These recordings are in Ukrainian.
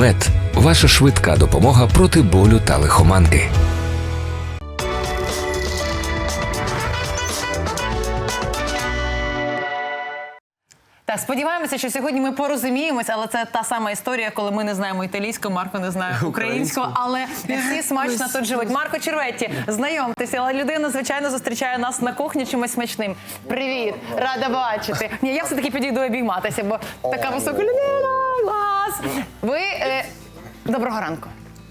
Мед ваша швидка допомога проти болю та лихоманки. Так, сподіваємося, що сьогодні ми порозуміємось, але це та сама історія, коли ми не знаємо італійську, Марко не знає українську, але всі смачно тут живуть. Марко Черветті, знайомтеся, але людина, звичайно, зустрічає нас на кухні чимось смачним. Привіт, рада бачити. Ні, я все-таки підійду обійматися, бо така висока людина. Клас! Ви е, доброго ранку.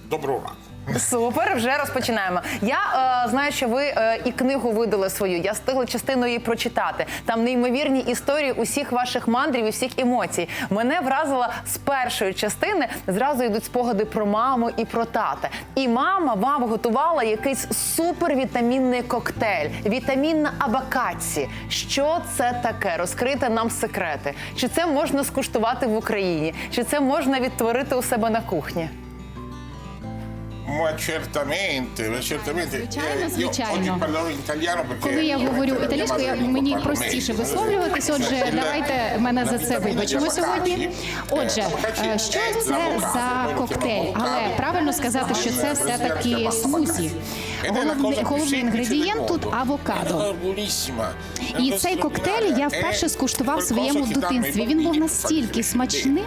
Доброго ранку. Супер, вже розпочинаємо. Я е, знаю, що ви е, і книгу видали свою. Я встигла частину її прочитати. Там неймовірні історії усіх ваших мандрів і всіх емоцій. Мене вразила з першої частини. Зразу йдуть спогади про маму і про тата. І мама вам готувала якийсь супервітамінний коктейль, вітамінна абакаці. Що це таке? Розкрийте нам секрети. Чи це можна скуштувати в Україні? Чи це можна відтворити у себе на кухні? Ma certamente, ma certamente. Звичайно, Eh, io звичайно. oggi parlerò in italiano perché Коли я говорю ovviamente італійською, я- мені простіше meglio. висловлюватись. Отже, Il- давайте мене за це la вибачимо сьогодні. Отже, eh, е, що це за коктейль? Але правильно сказати, що це все таки смузі. Головний, головний інгредієнт тут авокадо. І цей коктейль я вперше скуштував в своєму дитинстві. Він був настільки per смачним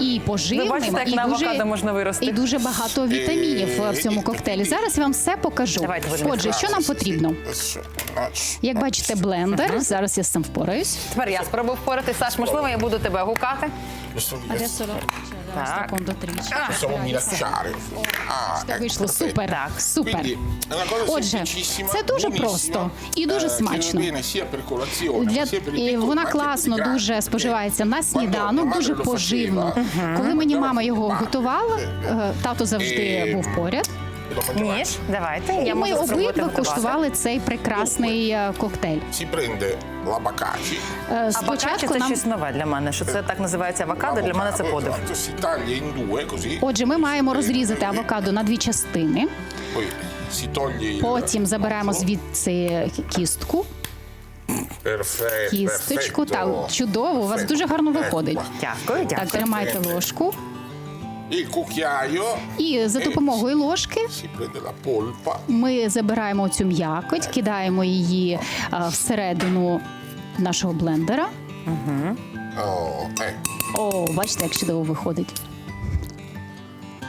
і поживним, бачите, і на дуже, можна вирости? і дуже багато вітамінів в цьому коктейлі. Зараз я вам все покажу. Давайте Отже, що нам потрібно? Як бачите, блендер. Зараз я з цим впораюсь. Тепер я спробую впорати. Саш, можливо, я буду тебе гукати. Так. secondo tricci. possiamo minacciare. Ah, ecco, вийшло perfetto. супер. Так. Супер. Quindi è una cosa Отже, semplicissima, це дуже buonissima, просто і дуже eh, che смачно. bene sia per colazione, Для sia per i і вона класно дуже споживається на сніданок, дуже поживно. Коли мені мама його готувала, е, тато завжди Е, був поряд. Ніж, давайте. Я ми можу спробувати обидва готувати. куштували цей прекрасний е, коктейль. Si prende. Е, Абакачі Спочатку це нам щось нове для мене. Що це так називається авокадо? Для мене це l'avocado, подив. esatto, Si taglia in due così. Отже, ми маємо розрізати авокадо на дві частини. Poi si toglie il Потім забираємо звідси кістку. Кісточку. Так, чудово, у вас дуже гарно виходить. qua. Дякую, Так, дякую. тримайте ложку. Il cucchiaio. І за e допомогою ложки ми забираємо цю м'якоть, кидаємо її а, всередину нашого блендера. Угу. О, бачите, як чудово виходить.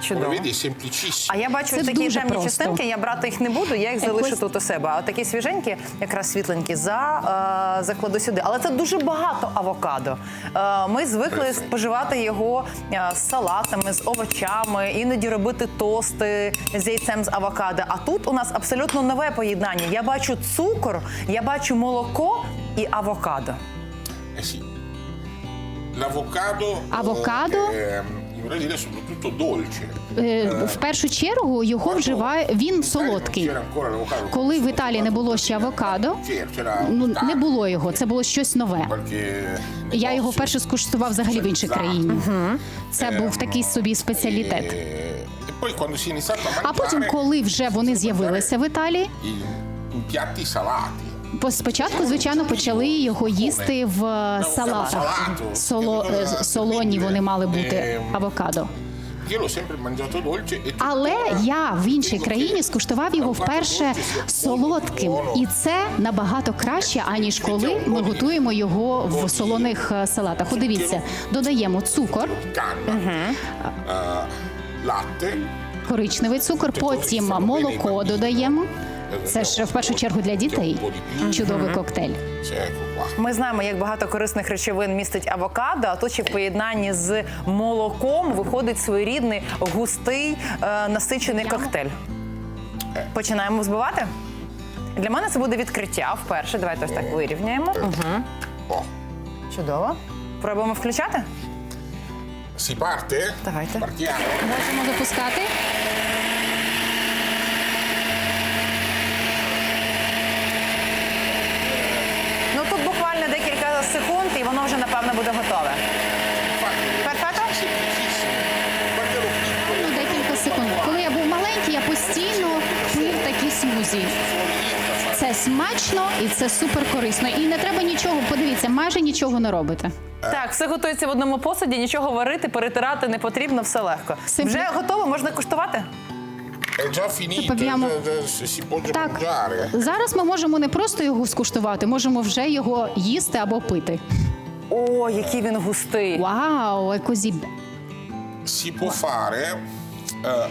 Чудово. semplicissimo. А я бачу Це такі дуже темні просто. частинки, я брати їх не буду, я їх залишу Якось- тут у себе. А такі свіженькі, якраз світленькі, за, е, закладу сюди. Але це дуже багато авокадо. Е, ми звикли споживати його е, з салатами, з овочами, іноді робити тости з яйцем з авокадо. А тут у нас абсолютно нове поєднання. Я бачу цукор, я бачу молоко і авокадо. Eh sì. L'avocado. Avocado? eh, in Brasile è soprattutto dolce. Е, В першу чергу його вживає він солодкий. Коли в Італії не було ще авокадо, ну не було його. Це було щось нове. Я його вперше скуштував взагалі в іншій країні. Це був такий собі спеціалітет. A А потім, коли вже вони з'явилися в Італії, piatti salati. По- спочатку, звичайно, почали його їсти в е, салатах. Соло, е, солоні вони мали бути авокадо. Mangiato dolce e Але я в іншій країні скуштував його вперше солодким, і це набагато краще, аніж коли ми готуємо його в солоних е, салатах. От дивіться, додаємо цукор, коричневий цукор, потім молоко додаємо. Це ж в першу чергу для дітей. Чудовий коктейль. Ми знаємо, як багато корисних речовин містить авокадо, а тут ще в поєднанні з молоком виходить своєрідний густий е, насичений коктейль. Починаємо взбивати. Для мене це буде відкриття вперше. Давайте ось так вирівняємо. Угу. Чудово. Пробуємо включати. Si parte? Давайте. Partiamo. Можемо запускати. Ну тут буквально декілька секунд, і воно вже напевно буде готове. Piccolo, Ну, декілька секунд. Коли я був маленький, я постійно пив такі смузі. Це смачно і це супер корисно. І не треба нічого. Подивіться, майже нічого не робите. Так, все готується в одному посуді, нічого варити, перетирати не потрібно, все легко. Вже готово, можна куштувати? È già finito, Abbiamo- eh, eh, si può già Так, mangiare. зараз ми можемо не просто його скуштувати, можемо вже його їсти або пити. О, який він густий. Вау, е, козі. Si può fare, eh,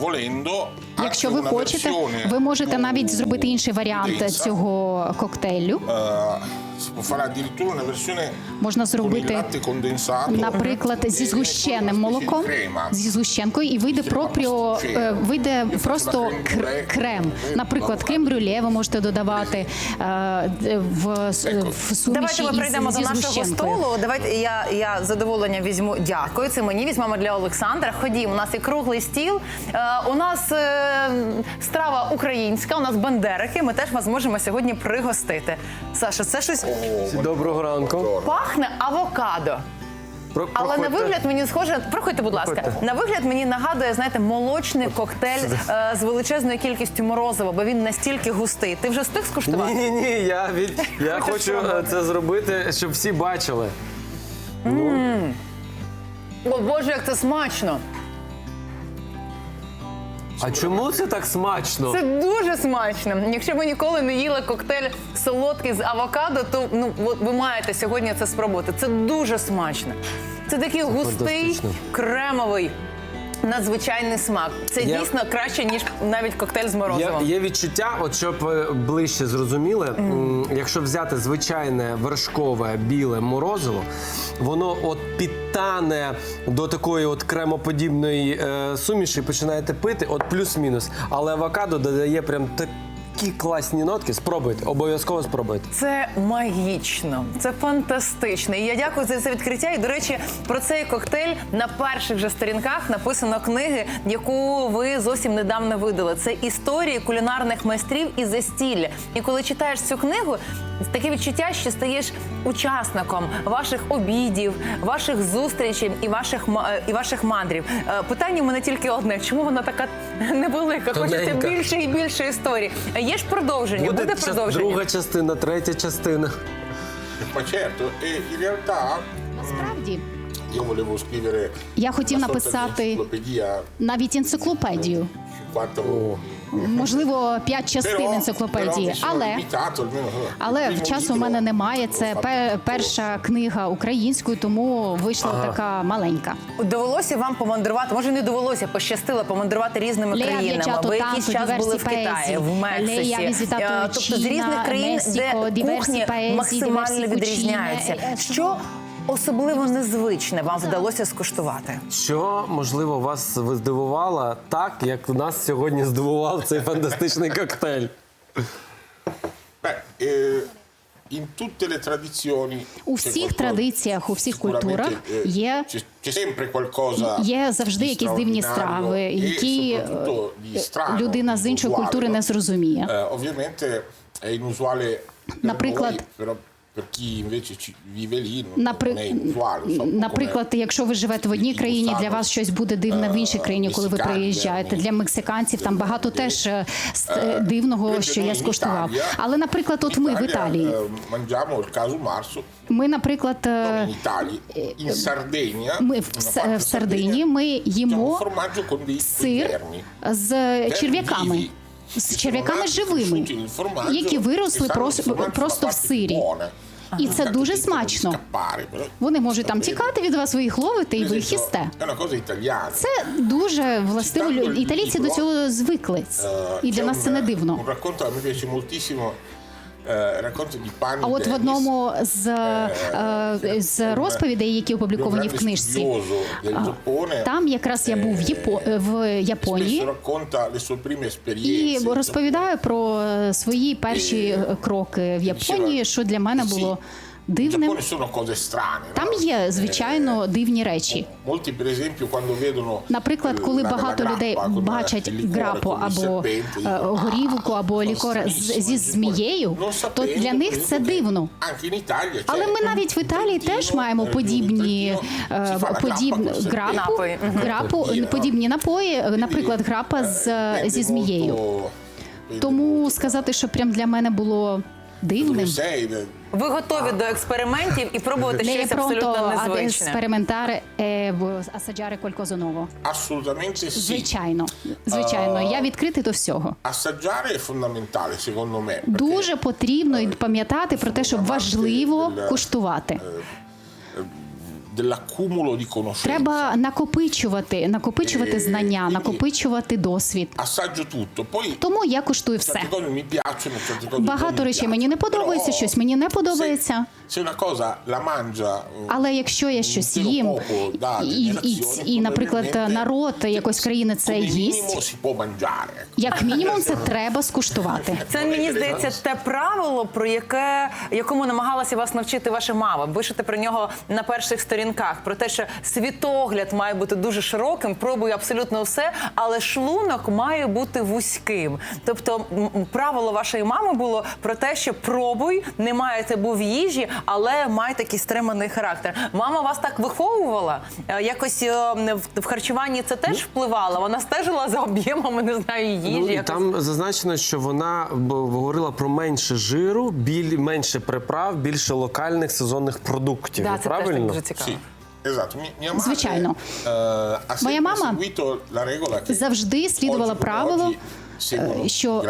volendo, Якщо ви una хочете, versione ви можете più навіть зробити інший варіант densa. цього коктейлю. Eh, si può fare addirittura una versione Можна con il зробити, latte condensato. наприклад, зі e згущеним di молоком, crema. зі згущенкою, і вийде пропріо, е, вийде просто кр- крем. Наприклад, крем брюле ви можете додавати е, в, с- в суміші Давайте ми із- прийдемо зі до нашого згущенкою. столу. Давайте я, я з задоволенням візьму. Дякую. Це мені візьмемо для Олександра. Ходім, у нас є круглий стіл. Е, у нас е, страва українська, у нас бандерики. Ми теж вас можемо сьогодні пригостити. Саша, це щось Доброго ранку. пахне авокадо. Про- Але на проходьте. вигляд мені схоже, проходьте, будь ласка. Проходьте. На вигляд мені нагадує, знаєте, молочний коктейль е, з величезною кількістю морозива, бо він настільки густий. Ти вже встиг скуштувати? Ні, ні, ні, я від я Хочеш хочу е, спробувати? це зробити, щоб всі бачили. О Боже, як це смачно! А чому це так смачно? Це дуже смачно. Якщо ви ніколи не їли коктейль солодкий з авокадо, то ну от ви маєте сьогодні це спробувати. Це дуже смачно. Це такий густий, кремовий. Надзвичайний смак. Це Я- дійсно краще, ніж навіть коктейль з Є, морозивом. є відчуття, от щоб ближче зрозуміли, м, якщо взяти звичайне вершкове біле морозиво, воно от підтане до такої от кремоподібної е, суміші, починаєте пити, от плюс-мінус. Але авокадо додає прям такі класні нотки. Спробуйте, обов'язково спробуйте. Це магічно, це фантастично. І я дякую за це відкриття. І до речі, про цей коктейль на перших же сторінках написано книги, яку ви зовсім недавно видали. Це історії кулінарних майстрів і застілля. І коли читаєш цю книгу, таке відчуття, що стаєш учасником ваших обідів, ваших зустрічей і ваших е, і ваших мандрів. Е, Питання у мене тільки одне: чому вона така невелика? Хочеться більше і більше історії. Е, Є ж продовження, буде, час- продовження. друга частина, третя частина. Certo, e in realtà Насправді, Я хотів написати навіть енциклопедію. 50 volumi. Можливо, п'ять частин енциклопедії, але але часу у мене немає. Це перша книга українською, тому вийшла така маленька. Довелося вам помандрувати, може не довелося, пощастило помандрувати різними ha країнами. Ви якийсь час були в Китаї, в Мексиці. Е, тобто з різних країн, де кухні максимально відрізняються. E, Що особливо незвичне вам вдалося скуштувати? Що можливо вас здивувало так, як нас сьогодні здивував цей фантастичний коктейль? Eh, in tutte le tradizioni У всіх традиціях, у всіх культурах eh, є Є завжди якісь дивні страви, e які soprattutto людина з іншої культури не зрозуміє. Per Наприклад- Напри... Наприклад, якщо ви живете в одній країні, для вас щось буде дивне в іншій країні, коли ви приїжджаєте. Для мексиканців там багато теж е, е, дивного, що я скуштував. Але, наприклад, от ми в Італії. Ми, наприклад, е, Italia, in ми в, Сардині ми їмо сир з черв'яками. З черв'яками живими, які виросли stanno прос- nel formaggio просто в сирі. І це дуже смачно. Вони можуть там тікати від вас, ви їх ловите і ви їх їсте. Це дуже властиво. Італійці до цього звикли. І для нас це не дивно. Pani А от в одному з, е, з розповідей, які опубліковані в книжці, там якраз я був в, Япо... в Японії. І розповідаю про свої перші е, кроки в Японії, що для мене було дивним. Там є, звичайно, дивні речі. Наприклад, коли багато людей бачать грапу або е, горівку, або лікор з- зі змією, то для них це дивно. Але ми навіть в Італії теж маємо подібні е, подібні грапу. Грапу, подібні напої, наприклад, грапа з зі змією. Тому сказати, що прям для мене було дивним. Ви готові до експериментів і пробувати Lei è щось абсолютно pronto ad незвичне. sperimentare e v- assaggiare qualcosa nuovo? Assolutamente sì. Звичайно, звичайно, я відкритий до всього. Assaggiare è fondamentale, secondo me. perché Дуже потрібно й пам'ятати про те, що важливо куштувати. dell'accumulo di conoscenze. Треба накопичувати, накопичувати знання, накопичувати досвід. Assaggio tutto, poi Тому я куштую все. cose mi piacciono, cose Багато речей мені не подобається, щось мені не подобається. Se, se una cosa la mangia eh, Але якщо я щось їм, da і, і, і, наприклад, народ якоїсь країни це їсть, minimo si può mangiare. ecco. як мінімум, це треба скуштувати. Це мені здається те правило, про яке якому намагалася вас навчити ваша мама. Пишете про нього на перших сторінках. Про те, що світогляд має бути дуже широким, пробуй абсолютно все, але шлунок має бути вузьким. Тобто, правило вашої мами було про те, що пробуй, не має табу в їжі, але має такий стриманий характер. Мама вас так виховувала. Е, Якось е, в- харчуванні це теж впливало. Вона стежила за об'ємами, не знаю, їжі. Ну, і якось. там зазначено, що вона говорила про менше жиру, біль, менше приправ, більше локальних сезонних продуктів. Да, це теж так дуже цікаво. Звичайно. eh, Моя мама завжди слідувала правило, е, що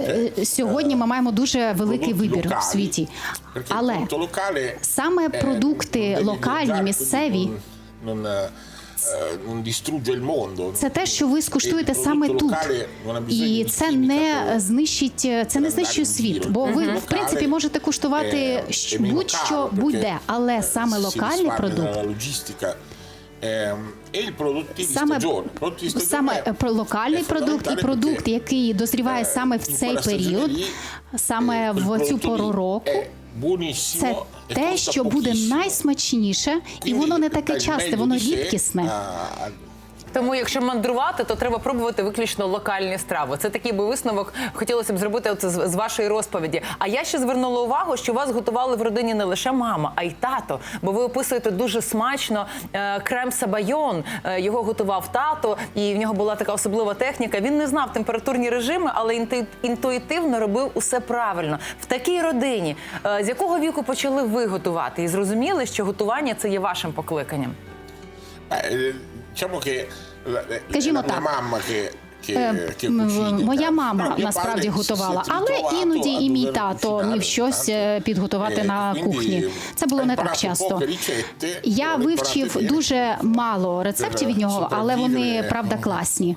е, сьогодні ми маємо дуже великий вибір в світі. Але саме eh, продукти локальні, місцеві il mondo. це те, що ви скуштуєте саме тут. І це не знищить, це не знищує світ. Бо ви, в принципі, можете куштувати Е, е, будь-що, будь-де, але саме локальний продукт. Саме, саме локальний продукт і продукт, який дозріває е, саме в цей період, саме в цю пору року. Це те, що буде найсмачніше, і воно не таке часте, воно рідкісне. Тому, якщо мандрувати, то треба пробувати виключно локальні страви. Це такий би висновок хотілося б зробити от з, з вашої розповіді. А я ще звернула увагу, що вас готували в родині не лише мама, а й тато. Бо ви описуєте дуже смачно е, крем сабайон. Е, його готував тато, і в нього була така особлива техніка. Він не знав температурні режими, але інту- інтуїтивно робив усе правильно. В такій родині е, з якого віку почали ви готувати і зрозуміли, що готування це є вашим покликанням. Eh, diciamo che la, Скажімо la mia так. mamma che, che, Е, che м, Моя мама насправді готувала, але іноді і мій тато міг щось е, підготувати Eh, на кухні. Це було не так часто. Я вивчив дуже мало рецептів від нього, але вони правда класні.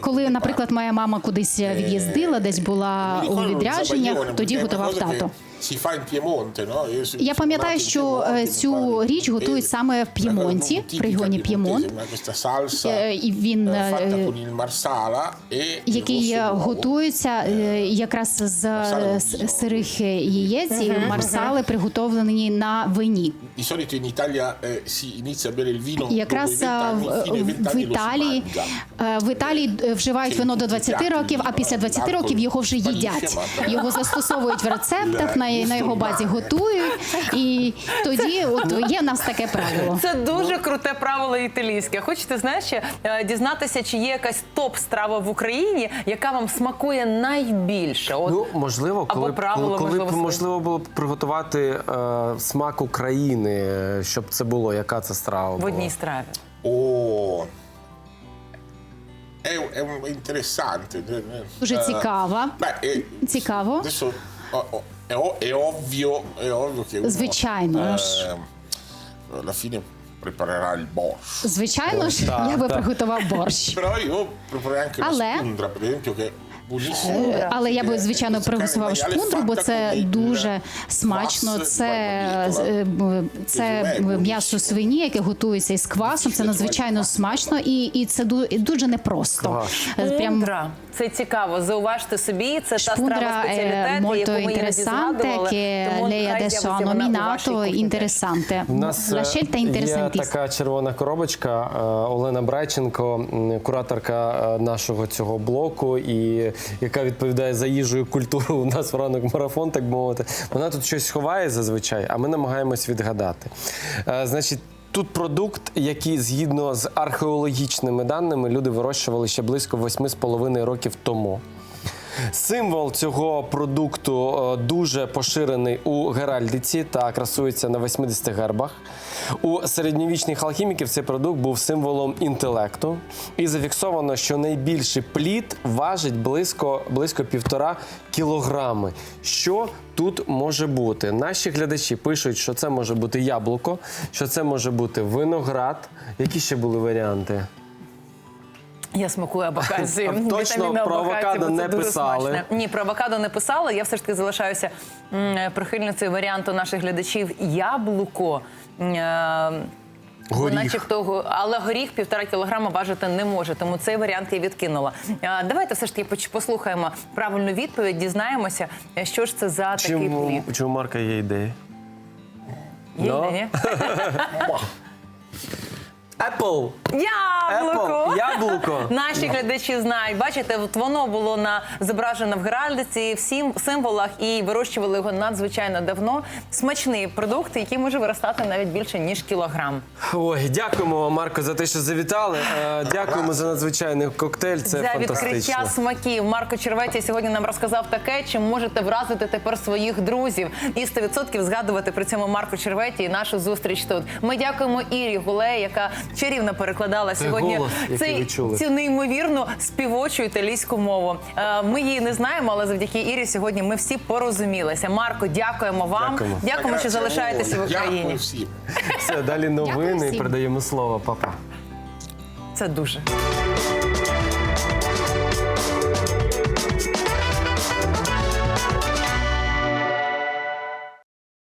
Коли, наприклад, моя мама кудись від'їздила, десь була у відрядженнях, тоді готував тато. Я пам'ятаю, що е, цю річ готують e саме в П'ємонті, в регіоні П'ємонт, Е, і він eh, е, e який е, готується е, якраз з е, сирих яєць і марсали, приготовлені на вині. Eh, Якраз 20 е, anni, в, fino ai 20 в anni lo si Італії е, в Італії е, вживають вино до 20 років, а після 20 років його вже їдять. Його застосовують в рецептах, на, на його базі готують, і тоді от є в нас таке правило. Це дуже круте правило італійське. Хочете знаєш, е, дізнатися, чи є якась топ страва в Україні, яка вам смакує найбільше? От Ну, можливо, коли, б- правило, коли, можливо, б можливо було б приготувати е, смак України, е, щоб це було, яка це страва в була? одній страві. Oh, è, è interessante. Дуже цікава. beh, eh, Цікаво. Adesso oh, oh, è, è ovvio, è ovvio che uno, Звичайно ж. eh, alla fine preparerà il borscht. Звичайно ж, я би приготував борщ. Però io proporrei anche la Ale? spundra, per esempio, che. Але я би звичайно Questa приготував шпундру, бо це дуже смачно. Це, di е, barbabietola. це м'ясо свині, яке готується із квасом. Це надзвичайно смачно і, і це ду- дуже непросто. Е, Прям Це цікаво. Зауважте собі. Це та страва спеціалітет, яку ми іноді згадували. adesso ha з'явиться вона у нас е, є така червона коробочка е, Олена Брайченко, кураторка е, нашого цього блоку, і яка відповідає за їжу і культуру у нас в ранок марафон, так мовити. Вона тут щось ховає зазвичай, а ми намагаємось відгадати. Е, Значить. Тут продукт, який згідно з археологічними даними люди вирощували ще близько 8,5 років тому. Символ цього продукту е, дуже поширений у геральдиці та красується на 80 гербах. У середньовічних алхіміків цей продукт був символом інтелекту. І зафіксовано, що найбільший плід важить близько, близько півтора кілограми. Що тут може бути? Наші глядачі пишуть, що це може бути яблуко, що це може бути виноград. Які ще були варіанти? Я смакую абакацію. Точно про авокадо не писали? смачне. Ні, про авокадо не писала. Я все ж таки залишаюся прихильницею варіанту наших глядачів яблуко. Е, Горіх. Начебто, але горіх півтора кілограма важити не може, тому цей варіант я відкинула. Е, Давайте все ж таки послухаємо правильну відповідь, дізнаємося, е, що ж це за такий Чому, плід. чому Марка є ідеї? Є Ну? ідея? Apple! Яблуко! Apple! Яблуко! Наші глядачі знають. Бачите, от воно було на зображено в геральдиці, в сім символах і вирощували його надзвичайно давно. Смачний продукт, який може виростати навіть більше ніж кілограм. Ой, дякуємо Марко, за те, що завітали. Е, Дякуємо за надзвичайний коктейль. Це За відкриття смаків Марко Черветі сьогодні нам розказав таке, чим можете вразити тепер своїх друзів і 100% згадувати при цьому Марко Черветі і нашу зустріч тут. Ми дякуємо Ірі Гулей, яка чарівно перекладала сьогодні голос, який ви чули. цю неймовірну співочу італійську мову. Е, Ми її не знаємо, але завдяки Ірі сьогодні ми всі порозумілися. Марко, дякуємо вам. Дякуємо. Дякуємо, що залишаєтеся в Україні. Дякую всім. Все, далі новини і всім. передаємо слово. Папа. Це дуже.